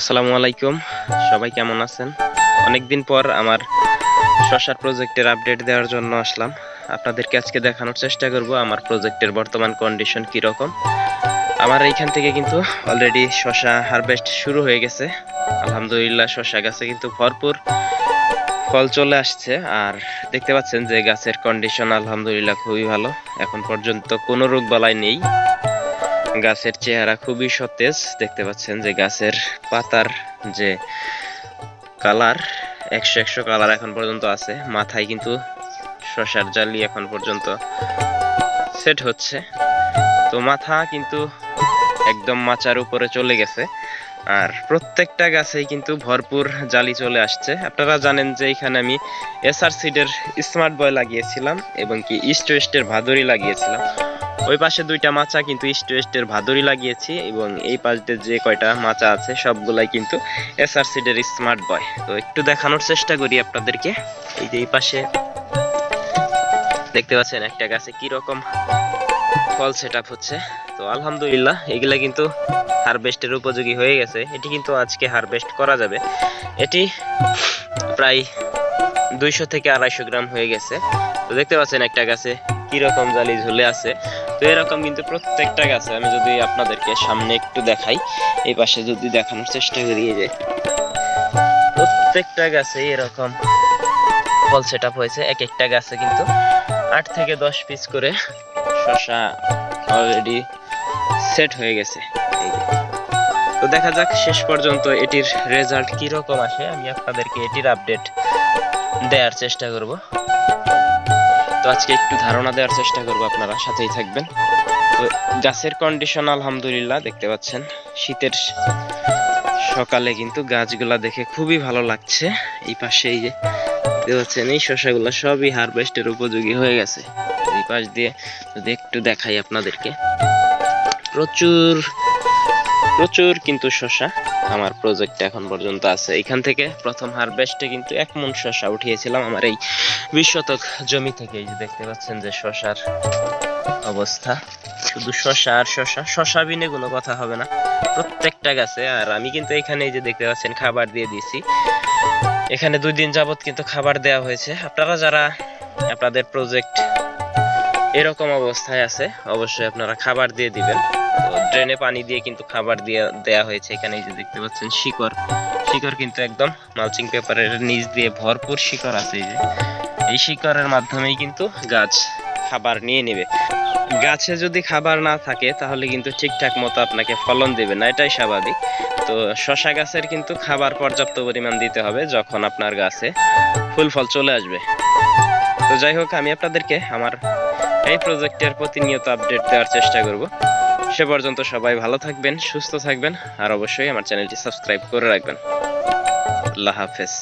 আসসালামু আলাইকুম। সবাই কেমন আছেন? অনেকদিন পর আমার শশার প্রজেক্টের আপডেট দেওয়ার জন্য আসলাম। আপনাদেরকে আজকে দেখানোর চেষ্টা করব আমার প্রজেক্টের বর্তমান কন্ডিশন কি রকম আমার এইখান থেকে কিন্তু অলরেডি শশা হারভেস্ট শুরু হয়ে গেছে। আলহামদুলিল্লাহ, শশা গাছে কিন্তু ভরপুর ফল চলে আসছে। আর দেখতে পাচ্ছেন যে গাছের কন্ডিশন আলহামদুলিল্লাহ খুবই ভালো। এখন পর্যন্ত কোনো রোগ বালাই নেই। গাছের চেহারা খুবই সতেজ। দেখতে পাচ্ছেন যে গাছের পাতার যে কালার, একশো একশো কালার এখন পর্যন্ত আছে। মাথায় কিন্তু শশার জালি এখন পর্যন্ত সেট হচ্ছে। তো মাথা কিন্তু একদম মাচার উপরে চলে গেছে। আর প্রত্যেকটা গাছেই কিন্তু ভরপুর জালি চলে আসছে। আপনারা জানেন যে এখানে আমি এসআর সিডের স্মার্ট বয় লাগিয়েছিলাম এবং কি ইস্ট ওয়েস্টের ভাদুরি লাগিয়েছিলাম। ওই পাশে দুইটা মাচা কিন্তু ইস্ট ওয়েস্টের ভাদুরি লাগিয়েছি এবং এই পাশে যে কয়টা মাচা আছে সবগুলাই কিন্তু এসআর সিডের স্মার্ট বয়। তো একটু দেখানোর চেষ্টা করি আপনাদেরকে। এই যে এই পাশে দেখতে পাচ্ছেন একটা গাছে কি রকম ফল সেট আপ হচ্ছে। তো আলহামদুলিল্লাহ, এগুলা কিন্তু হারভেস্টের উপযোগী হয়ে গেছে। এটি কিন্তু আজকে হারভেস্ট করা যাবে। এটি প্রায় দুইশো থেকে আড়াইশো গ্রাম হয়ে গেছে। তো দেখতে পাচ্ছেন একটা গাছে কি রকম জালি ঝুলে আছে। তো এরকম কিন্তু প্রত্যেকটা গাছে আমি যদি আপনাদেরকে সামনে একটু দেখাই, এই পাশে যদি দেখানোর চেষ্টা করি যে প্রত্যেকটা গাছে এরকম ফল সেট হয়েছে। এক একটা গাছে কিন্তু আট থেকে দশ পিস করে শশা অলরেডি সেট হয়ে গেছে। তো দেখা যাক শেষ পর্যন্ত এটির রেজাল্ট কি রকম আসে। আমি আপনাদেরকে এটির আপডেট দেওয়ার চেষ্টা করব। তো আজকে একটু ধারণা দেওয়ার চেষ্টা করব আপনারা, সাথেই থাকবেন। তো গাছের কন্ডিশন আলহামদুলিল্লাহ দেখতে পাচ্ছেন। শীতের সকালে কিন্তু গাছগুলা দেখে খুবই ভালো লাগছে। এই পাশে এই যে দেখতে পাচ্ছেন, এই শসাগুলো সবই হারভেস্টের উপযোগী হয়ে গেছে। এই পাশ দিয়ে যদি একটু দেখাই আপনাদেরকে। প্রচুর প্রচুর কিন্তু শশা আমার প্রজেক্টে এখন পর্যন্ত আছে। এখান থেকে প্রথম হারভেস্টে কিন্তু এক মন শশা উঠিয়েছিলাম আমার এই বিশ শতক জমি থেকে। এই যে দেখতে পাচ্ছেন যে শশার অবস্থা। শুধু শশা আর শশা শশা বিনে কোনো কথা হবে না। প্রত্যেকটা গাছে, আর আমি কিন্তু এখানে এই যে দেখতে পাচ্ছেন খাবার দিয়ে দিয়েছি। এখানে দুই দিন যাবত কিন্তু খাবার দেওয়া হয়েছে। আপনারা যারা আপনাদের প্রজেক্ট এরকম অবস্থায় আছে, অবশ্যই আপনারা খাবার দিয়ে দিবেন। ড্রেনে পানি দিয়ে কিন্তু খাবার দিয়ে দেয়া হয়েছে। এখানে যে দেখতে পাচ্ছেন শিকড়। শিকড় কিন্তু একদম মালচিং পেপারের নিচ দিয়ে ভরপুর শিকড় আছে এই যে। এই শিকড়ের মাধ্যমেই কিন্তু গাছ খাবার নিয়ে নেবে। গাছে যদি খাবার না থাকে, তাহলে কিন্তু ঠিকঠাক মতো আপনাকে ফলন দেবে না। এটাই স্বাভাবিক। তো শশা গাছের কিন্তু খাবার পর্যাপ্ত পরিমাণ দিতে হবে যখন আপনার গাছে ফুল ফল চলে আসবে। তো যাই হোক, আমি আপনাদেরকে আমার এই প্রজেক্টের প্রতিনিয়ত আপডেট দেওয়ার চেষ্টা করব। সে পর্যন্ত সবাই ভালো থাকবেন, সুস্থ থাকবেন, আর অবশ্যই আমার চ্যানেলটি সাবস্ক্রাইব করে রাখবেন। আল্লাহ হাফেজ।